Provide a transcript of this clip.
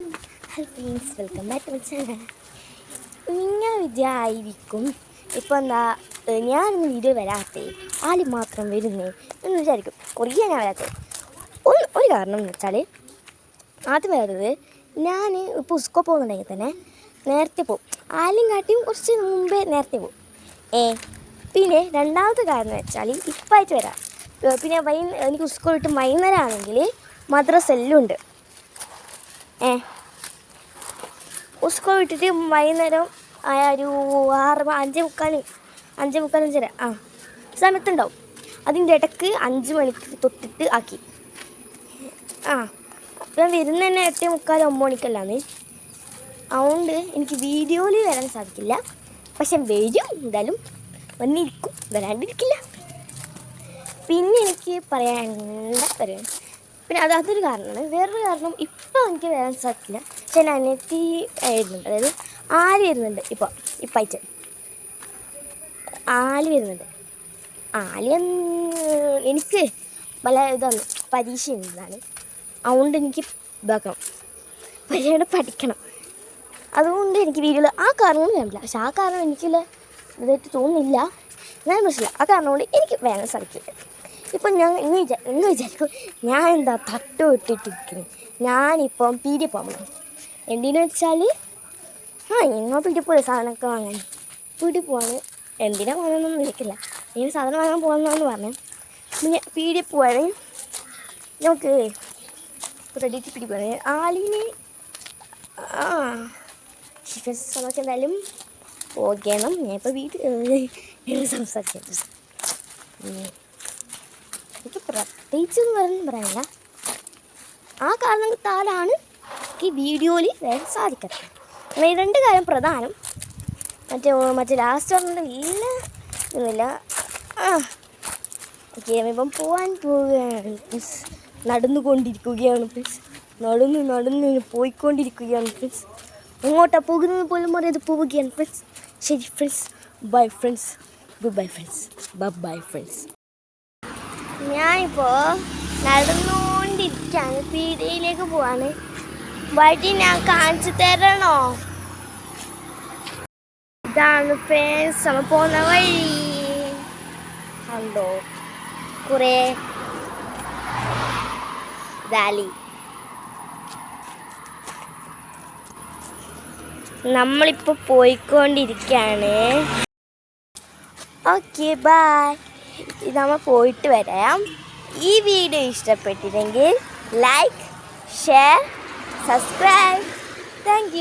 Hello friends welcome back to channel നിങ്ങൾ വിചാരിക്കും ഇപ്പോൾ എന്താ ഞാനൊന്ന് വീഡിയോ വരാത്തേ ആൽ മാത്രം വരുന്നേ എന്ന് വിചാരിക്കും. കുറേ ഞാൻ വരാത്തേ. ഒരു ഒരു കാരണം എന്ന് വെച്ചാൽ ആദ്യം വരുന്നത് ഞാൻ ഇപ്പോൾ ഉസ്കോ പോകുന്നുണ്ടെങ്കിൽ തന്നെ നേരത്തെ പോകും. ആലും കാട്ടിയും കുറച്ച് മുമ്പേ നേരത്തെ പോകും. ഏ പിന്നെ രണ്ടാമത്തെ കാരണം എന്ന് വെച്ചാൽ ഇപ്പായിട്ട് വരാം. പിന്നെ വൈ എനിക്ക് ഉസ്കോ വിട്ട് വൈകുന്നേരം ആണെങ്കിൽ മദ്രസ എല്ലാം ഉണ്ട്. സ്കൂൾ വിട്ടിട്ട് വൈകുന്നേരം ആയ ഒരു ആറ് അഞ്ച് അഞ്ചേ മുക്കാൽ അഞ്ചേ മുക്കാൽ അഞ്ചര ആ. സമയത്തുണ്ടാവും. അതിന്റെ ഇടയ്ക്ക് അഞ്ച് മണിക്ക് തൊട്ടിട്ട് ആക്കി. ആ. ഞാൻ വരുന്ന തന്നെ എട്ടേ മുക്കാൽ ഒമ്പത് മണിക്കല്ലാന്ന്. അതുകൊണ്ട് എനിക്ക് വീഡിയോയിൽ വരാൻ സാധിക്കില്ല. പക്ഷെ വരും എന്തായാലും. വന്നിരിക്കും വരാണ്ടിരിക്കില്ല. പിന്നെ എനിക്ക് പറയാനുള്ള കാര്യം പിന്നെ അത് അതൊരു കാരണമാണ്. വേറൊരു കാരണം ഇപ്പോൾ എനിക്ക് വരാൻ സാധിക്കില്ല പക്ഷേ ഞാൻ അനിയത്തി വരുന്നുണ്ട്. അതായത് ആൽ വരുന്നുണ്ട് ഇപ്പോൾ ഇപ്പായിട്ട് ആൽ വരുന്നുണ്ട്. ആൽ എനിക്ക് പല ഇതാണ് പരീക്ഷ ഉള്ളതാണ് അതുകൊണ്ട് എനിക്ക് ഇതാക്കണം. പരീക്ഷയുടെ പഠിക്കണം. അതുകൊണ്ട് എനിക്ക് വീഡിയോയിൽ ആ കാരണം വേണ്ടില്ല പക്ഷെ ആ കാരണം എനിക്കുള്ള ഇതായിട്ട് തോന്നുന്നില്ല. ഞാൻ പ്രശ്നമില്ല. ആ കാരണം കൊണ്ട് എനിക്ക് വേണം സാധിക്കില്ല. ഇപ്പം ഞാൻ ഇന്ന് വിചാ ഇന്ന് വിചാരിക്കും ഞാൻ എന്താ തട്ട് വിട്ടിട്ടിരിക്കുന്നത് ഞാനിപ്പം പീടി പോകണം എന്തിനു വെച്ചാൽ ആ എങ്ങോ പീടി പോയി സാധനമൊക്കെ വാങ്ങാൻ. പീടി പോവാണ് എന്തിനാ പോകണമെന്നൊന്നും വിളിക്കില്ല ഇങ്ങനെ സാധനം വാങ്ങാൻ പോകുന്നതെന്ന് പറഞ്ഞു. ഞാൻ പീടി പോവാണ് നമുക്ക് റെഡിറ്റ് പീടി പോവാണ്. ആലിന് ആ ഷിഫൻസ് നമുക്ക് എന്തായാലും പോകണം ഞാൻ ഇപ്പോൾ വീട്ടിൽ സംസാരിച്ചു എനിക്ക് എന്ന് പറയുന്നത് പറയാനില്ല. ആ കാരണത്താലാണ് ഈ വീഡിയോയിൽ വരാൻ സാധിക്കുന്നത് അങ്ങനെ ഈ രണ്ട് കാര്യം പ്രധാനം. മറ്റേ മറ്റേ ലാസ്റ്റ് പറഞ്ഞിട്ട് ഇല്ല ഒന്നുമില്ല ഇപ്പം പോകാൻ പോവുകയാണ്. പ്ലീസ് നടന്നുകൊണ്ടിരിക്കുകയാണ് പ്ലീസ്. നടന്ന് നടന്ന് പോയിക്കൊണ്ടിരിക്കുകയാണ് പ്ലീസ്. എങ്ങോട്ടാണ് പോകുന്നത് പോലും അറിയാതെ പോവുകയാണ് ഫ്രണ്ട്സ് ശരി friends bye friends good bye friends bye friends ഞാനിപ്പോൾ നടന്നുകൊണ്ടിരിക്കുകയാണ് പീടികയിലേക്ക് പോവാണ്. വഴി ഞാൻ കാണിച്ചു തരണോ? ഇതാണ് ഫ്രണ്ട്സ് നമ്മൾ വഴി. കണ്ടോ? കുറേ വാലി നമ്മളിപ്പോൾ പോയിക്കൊണ്ടിരിക്കുകയാണ് ഓക്കെ ഇത് നമ്മൾ പോയിട്ട് വരാം. ഈ വീഡിയോ ഇഷ്ടപ്പെട്ടില്ലെങ്കിൽ ലൈക്ക് ഷെയർ സബ്സ്ക്രൈബ് താങ്ക്